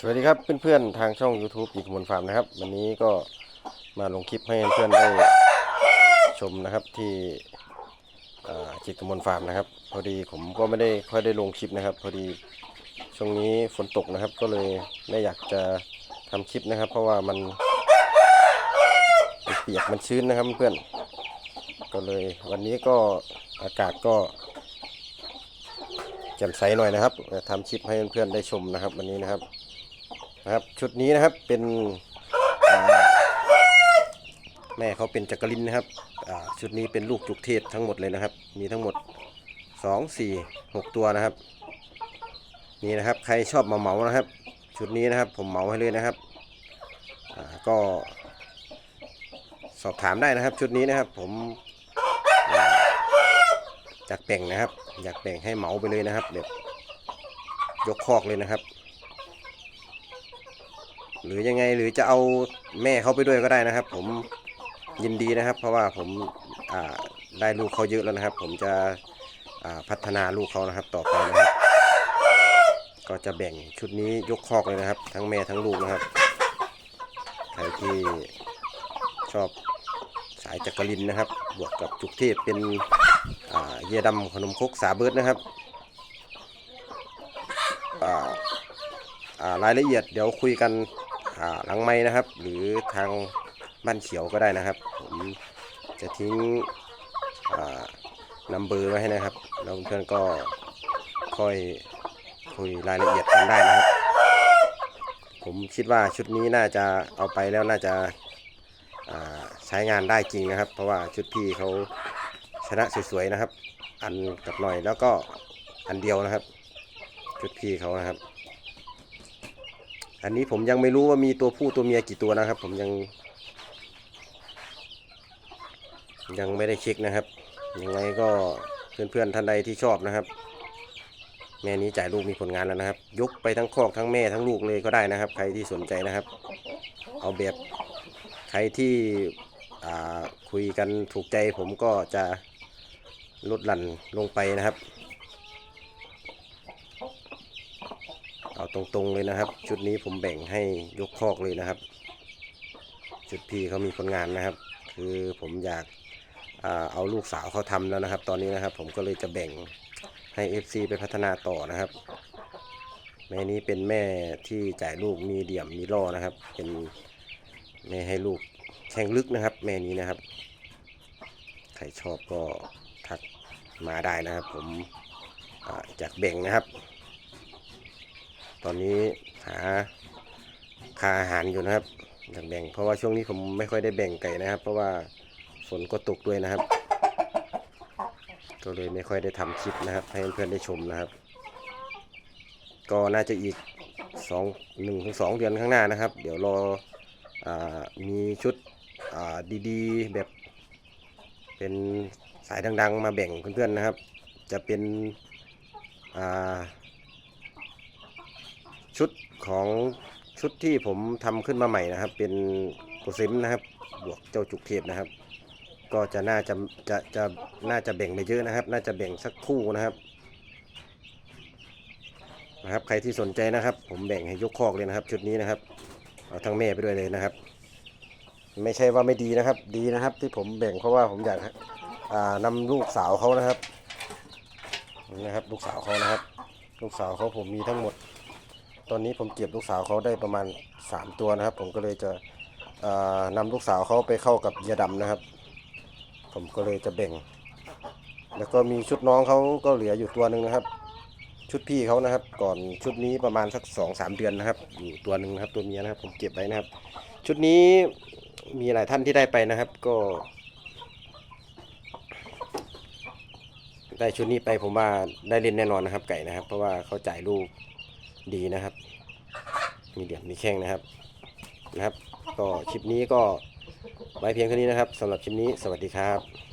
สวัสดีครับเพื่อนๆทางช่อง YouTube อีกมลฟาร์มนะครับ วันนี้ก็มาลงคลิปให้เพื่อนๆได้ชมนะครับที่จิตมลฟาร์มนะครับ พอดีผมก็ไม่ได้ค่อยได้ลงคลิปนะครับ พอดีช่วงนี้ฝนตกนะครับ ก็เลยไม่อยากจะทำคลิปนะครับ เพราะว่ามันมันเปียกมันชื้นนะครับเพื่อนก็เลยวันนี้ก็อากาศก็แจ่มใสหน่อยนะครับทำคลิปให้เพื่อนๆได้ชมนะครับ วันนี้นะครับ นะครับ ชุดนี้นะครับเป็นแม่เขาเป็นจักรินนะครับชุดนี้เป็นลูกจุกเทศทั้งหมดเลยนะครับ มีทั้งหมด 2 4 6 ตัวนะครับ นี่นะครับใครชอบมาเหมานะครับ ชุดนี้นะครับผมเหมาให้เลยนะครับก็สอบถามได้นะครับ ชุดนี้นะครับผมอ่าอยากแบ่งนะครับ อยากแบ่งให้เหมาไปเลยนะครับแบบยกคอกเลยนะครับ หรือยังไงหรือจะเอาแม่เขาไปด้วยก็ได้นะครับ ผมยินดีนะครับ เพราะว่าผมาได้ลูกเขาเยอะแล้วนะครับ ผมจะพัฒนาลูกเขานะครับ ต่อไปนะครับ ก็จะแบ่งชุดนี้ยกคอกเลยนะครับ ทั้งแม่ทั้งลูกนะครับใครที่ชอบสายจักรินนะครับ บวกกับจุกเทพเป็นเยดำขนมคกสาเบิร์ดนะครับอ่าารายละเอียดเดี๋ยวคุยกัน หลังไม้นะครับ หรือทางบ้านเขียวก็ได้นะครับ ผมจะทิ้งนัมเบอร์ไว้ให้นะครับ แล้วเพื่อนก็ค่อยคุยรายละเอียดกันได้นะครับ ผมคิดว่าชุดนี้น่าจะเอาไปแล้วน่าจะาใช้งานได้จริงนะครับ เพราะว่าชุดพี่เขาชนะสวยๆนะครับ อันกับหน่อยแล้วก็อันเดียวนะครับ ชุดพี่เขานะครับ อันนี้ผมยังไม่รู้ว่ามีตัวผู้ตัวเมียกี่ตัวนะครับ ผมยัง ยังไม่ได้เช็คนะครับยังไงก็เพื่อนๆท่านใดที่ชอบนะครับ แม่นี้จ่ายลูกมีผลงานแล้วนะครับ ยกไปทั้งคอกทั้งแม่ทั้งลูกเลยก็ได้นะครับ ใครที่สนใจนะครับ เอาแบบใครที่คุยกันถูกใจผมก็จะลดหลั่นลงไปนะครับ เอาตรงๆเลยนะครับ ชุดนี้ผมแบ่งให้ยกคอกเลยนะครับ ชุดพี่เขามีผลงานนะครับ คือผมอยากเอาลูกสาวเขาทำแล้วนะครับ ตอนนี้นะครับ ผมก็เลยจะแบ่งให้ FC ไปพัฒนาต่อนะครับ แม่นี้เป็นแม่ที่จ่ายลูกมีเดี่ยมมีล่อนะครับ เป็นแม่ให้ลูกแข่งลึกนะครับ แม่นี้นะครับ ใครชอบก็ทักมาได้นะครับ ผมจากแบ่งนะครับ ตอนนี้หาค่าอาหารอยู่นะครับอยากแบ่งเพราะว่าช่วงนี้ผมไม่ค่อยได้แบ่งไก่นะครับ เพราะว่าฝนก็ตกด้วยนะครับ ก็เลยไม่ค่อยได้ทำคลิปนะครับ ให้เพื่อนได้ชมนะครับ ก็น่าจะอีกสองหนึ่งถึงสองเดือนข้างหน้านะครับ เดี๋ยวรออมีชุดดีๆ แบบเป็นสายดัง ๆ มาแบ่งเพื่อนๆนะครับ จะเป็นอ่า ชุดของชุดที่ผมทำขึ้นมาใหม่นะครับ เป็นโกเซมนะครับ บวกเจ้าจุกเทพนะครับ ก็จะน่าจะจะจะน่าจะแบ่งไปเยอะนะครับ น่าจะแบ่งสักคู่นะครับนะครับ ใครที่สนใจนะครับ ผมแบ่งให้ยกคอกเลยนะครับ ชุดนี้นะครับ เอาทั้งแม่ไปด้วยเลยนะครับ ไม่ใช่ว่าไม่ดีนะครับ ดีนะครับ ที่ผมแบ่งเพราะว่าผมอยากอ่านำลูกสาวเขานะครับนะครับ ลูกสาวเขานะครับ ลูกสาวเขาผมมีทั้งหมด ตอนนี้ผมเก็บลูกสาวเขาได้ประมาณ 3 ตัวนะครับ ผมก็เลยจะนำลูกสาวเขาไปเข้ากับเหยาดำนะครับ ผมก็เลยจะแบ่ง แล้วก็มีชุดน้องเขาก็เหลืออยู่ตัวหนึ่งนะครับ ชุดพี่เขานะครับ ก่อนชุดนี้ประมาณสักสองสามเดือนนะครับอยู่ตัวหนึ่งนะครับตัวเมียนะครับ ผมเก็บไว้นะครับ ชุดนี้มีหลายท่านที่ได้ไปนะครับก็ ได้ชุดนี้ไปผมว่าได้เล่นแน่นอนนะครับ ไก่นะครับ เพราะว่าเขาจ่ายลูก ดีนะครับ มีเหลี่ยมมีแข้งนะครับนะครับ ก็คลิปนี้ก็ไว้เพียงเท่านี้นะครับสำหรับคลิปนี้สวัสดีครับ